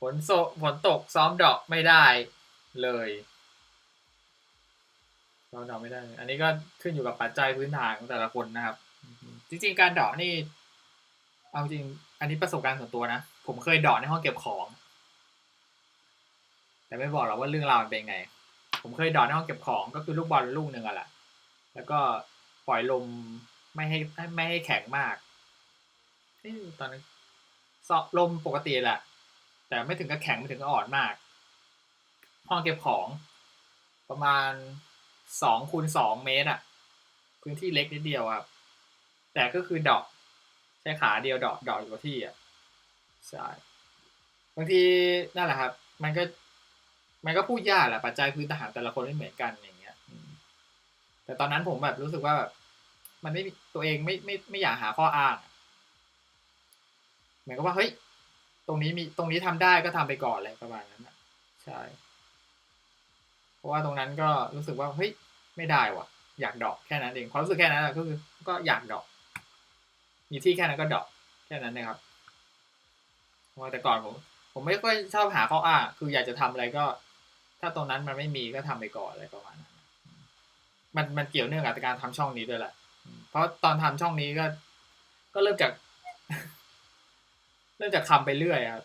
ฝนโซฝนตกซ้อมดอกไม่ได้เลยซ้อมดอกไม่ได้อันนี้ก็ขึ้นอยู่กับปัจจัยพื้นฐานของแต่ละคนนะครับ จริงๆ การดาะนี่ เอาจริง อันนี้ประสบการณ์ส่วนตัวนะ ผมเคยดาะในห้องเก็บของ แต่ไม่บอกหรอกว่าเรื่องราวมันเป็นไง ผมเคยดาะในห้องเก็บของก็คือลูกบอลลูกหนึ่งอะแหละแล้วก็ปล่อยลมไม่ให้ไม่ให้แข็งมากตอนนั้นสอบลมปกติแหละ แต่ไม่ถึงกับแข็งไม่ถึงกับอ่อนมาก ห้องเก็บของ ประมาณสองคูณสองเมตรอะพื้นที่เล็กนิดเดียวครับ แต่ก็คือดอกใช้ขาเดียวดอกดอกอยู่กับที่อะใช่บางทีนั่นแหละครับ มันก็ มันก็พูดยากแหละปัจจัยพื้นฐานแต่ละคนไม่เหมือนกันอย่างเงี้ยแต่ตอนนั้นผมแบบรู้สึกว่าแบบมันไม่ตัวเองไม่ไม่ไม่อยากหาข้ออ้างเหมือนกับว่าเฮ้ย ตรงนี้มีตรงนี้ทำได้ก็ทำไปก่อนอะไรประมาณนั้นอะใช่ เพราะว่าตรงนั้นก็รู้สึกว่าเฮ้ยไม่ได้ว่ะ อยากดอกแค่นั้นเองความรู้สึกแค่นั้นแหละก็คือ ก็อยากดอก มีที่แค่นั้นก็ดอกแค่นั้นนะครับว่าแต่ก่อนผมผมไม่ค่อยชอบหาข้ออ้างคืออยากจะทำอะไรก็ ถ้าตรงนั้นมันไม่มีก็ทำไปก่อนอะไรประมาณนั้นมันมันเกี่ยวเนื่องกับการทำช่องนี้ด้วยแหละเพราะตอนทำช่องนี้ก็ ก็เริ่มจาก เริ่มจากคำไปเรื่อยครับ